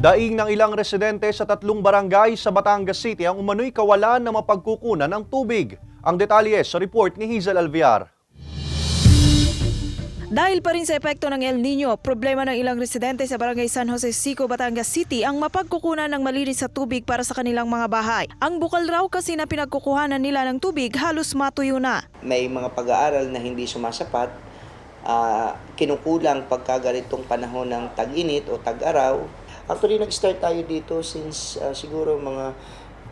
Daing ng ilang residente sa tatlong barangay sa Batangas City ang umano'y kawalan ng mapagkukunan ng tubig. Ang detalye sa report ni Hazel Alviar. Dahil pa rin sa epekto ng El Nino, problema ng ilang residente sa Barangay San Jose Sico, Batangas City ang mapagkukunan ng malinis sa tubig para sa kanilang mga bahay. Ang bukal raw kasi na pinagkukuhanan nila ng tubig halos matuyo na. may mga pag-aaral na hindi sumasapat, ah, kinukulang pagka ganitong panahon ng tag-init o tag-araw. Actually, nag-start tayo dito since ah, siguro mga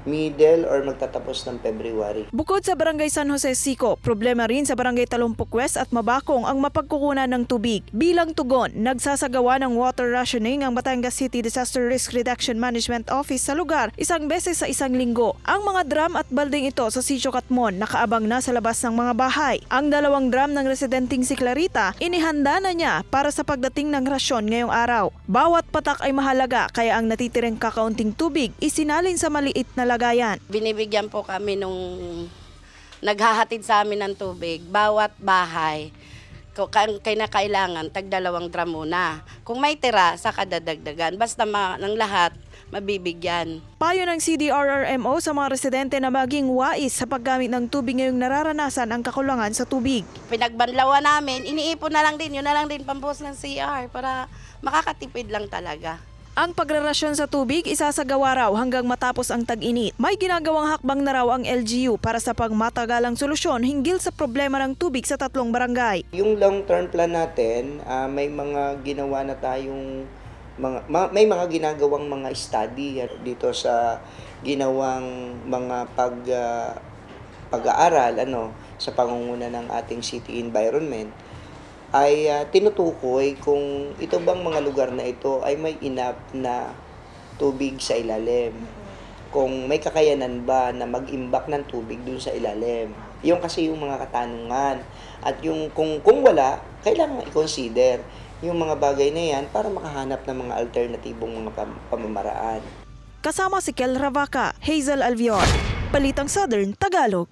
middle or magtatapos ng February. Bukod sa Barangay San Jose Sico, problema rin sa Barangay Talumpok West at Mabakong ang mapagkukunan ng tubig. Bilang tugon, nagsasagawa ng water rationing ang Batangas City Disaster Risk Reduction Management Office sa lugar isang beses sa isang linggo. Ang mga drum at balding ito sa Sitio Katmon nakaabang na sa labas ng mga bahay. Ang dalawang drum ng residenteng si Clarita, inihanda na niya para sa pagdating ng rasyon ngayong araw. Bawat patak ay mahalaga kaya ang natitireng kakaunting tubig isinalin sa maliit na lagayan. binibigyan po kami nung naghahatid sa amin ng tubig, bawat bahay, kung kailangan, tag dalawang drum muna. Kung may tira, sa kadadagdagan. Basta ma, ng lahat, mabibigyan. Payo ng CDRRMO sa mga residente na maging wais sa paggamit ng tubig ngayong nararanasan ang kakulangan sa tubig. Pinagbanlawan namin, iniipon na lang din, yun na lang din pambos ng CR para makakatipid lang talaga. Ang pagrarasyon sa tubig isasagawa raw hanggang matapos ang tag-init. May ginagawang hakbang na raw ang LGU para sa pagmatagalang solusyon hinggil sa problema ng tubig sa tatlong barangay. Yung long-term plan natin, ah, may mga ginawa na tayong mga ma- may mga ginagawang mga study dito sa ginawang mga pag ah, pag-aaral ano sa pangunguna ng ating city environment ay ah, tinutukoy kung ito bang mga lugar na ito ay may enough na tubig sa ilalim. Kung may kakayanan ba na mag-imbak ng tubig dun sa ilalim. Yung kasi yung mga katanungan. At yung kung, kung wala, kailangan i-consider yung mga bagay na yan para makahanap ng mga alternatibong mga pam- pamamaraan. Kasama si Kel Ravaca, Hazel Alvior, Balitang Southern, Tagalog.